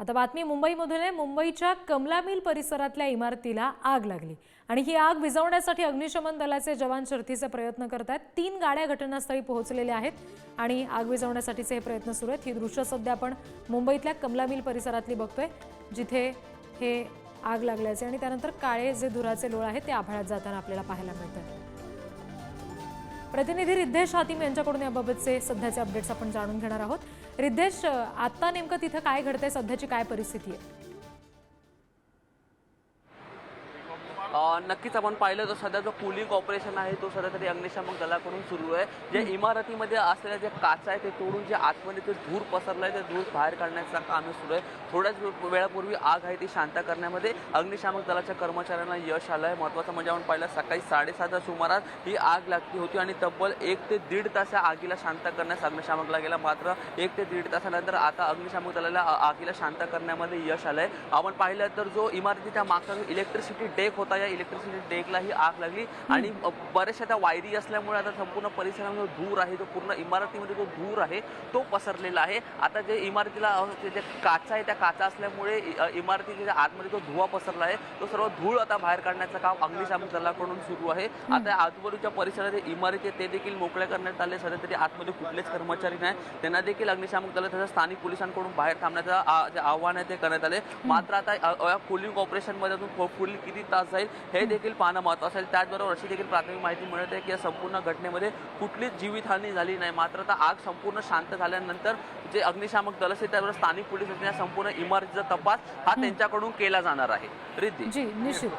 आता बातमी मुंबईमधून आहे. मुंबईच्या कमला मिल परिसरातल्या इमारतीला आग लागली आणि ही आग विझवण्यासाठी अग्निशमन दलाचे जवान शर्थीचे प्रयत्न करत आहेत तीन गाड्या घटनास्थळी पोहोचलेल्या आहेत आणि आग विझवण्यासाठीचे हे प्रयत्न सुरू आहेत. ही दृश्य सध्या आपण मुंबईतल्या कमला मिल परिसरातली बघतोय जिथे हे आग लागल्याचे आणि त्यानंतर काळे जे धुराचे लोळ आहेत ते आभाळात जाताना आपल्याला पाहायला मिळतात प्रतिनिधी रिद्धेश हातीम यांच्याकडून याबाबतचे सध्याचे अपडेट्स आपण जाणून घेणार आहोत. रिद्धेश आता नेमकं तिथं काय घडतंय? सध्याची काय परिस्थिती आहे? नक्कीच आपण पाहिलं तर सध्या जो कूलिंग ऑपरेशन आहे तो सध्या तरी अग्निशामक दलाकडून सुरू आहे. जे इमारतीमध्ये असलेल्या जे काच आहे ते तोडून जे आतमध्ये ते धूर पसरलं आहे ते धूर बाहेर काढण्याचं काम सुरू आहे. थोड्याच वेळ- वेळापूर्वी आग आहे ती शांत करण्यामध्ये अग्निशामक दलाच्या कर्मचाऱ्यांना यश आलं आहे महत्त्वाचं म्हणजे आपण पाहिलं सकाळी साडेसातच्या सुमारास ही आग लागली होती आणि तब्बल एक ते दीड तास या आगीला शांत करण्यास अग्निशामकला गेला. मात्र एक ते दीड तासानंतर आता अग्निशामक दलाला आगीला शांत करण्यामध्ये यश आलंय. आपण पाहिलं तर जो इमारतीच्या मागचा इलेक्ट्रिसिटी डेक होता या इलेक्ट्रिसिटी डेकला ही आग लागली. आणि बऱ्याचशा त्या वायरी असल्यामुळे आता संपूर्ण परिसरामध्ये जो धूर आहे तो पूर्ण इमारतीमध्ये जो धूर आहे तो पसरलेला आहे. आता जे इमारतीला जे काचा आहे त्या काचा असल्यामुळे इमारतीच्या आतमध्ये जो धुवा पसरला आहे तो सर्व धूळ आता बाहेर काढण्याचं काम अग्निशामक दलाकडून सुरू आहे. आता आजूबाजूच्या परिसरात जे इमारती ते देखील मोकळ्या करण्यात आले. सध्या तरी आतमध्ये कुठलेच कर्मचारी नाही. त्यांना देखील अग्निशामक दल तसंच स्थानिक पोलिसांकडून बाहेर थांबण्याचं जे आव्हान आहे ते करण्यात आले. मात्र आता या कुलिंग ऑपरेशनमध्ये अजून पुढील किती तास जाईल हे देखील पाहणं महत्त्वाचं आहे त्याचबरोबर अशी देखील प्राथमिक माहिती मिळत आहे की या संपूर्ण घटनेमध्ये कुठलीच जीवितहानी झाली नाही. मात्र आता आग संपूर्ण शांत झाल्यानंतर जे अग्निशामक दल असेल त्यावर स्थानिक पोलीस असेल या संपूर्ण इमारतीचा तपास हा त्यांच्याकडून केला जाणार आहे. रिद्धी. जी निश्चित.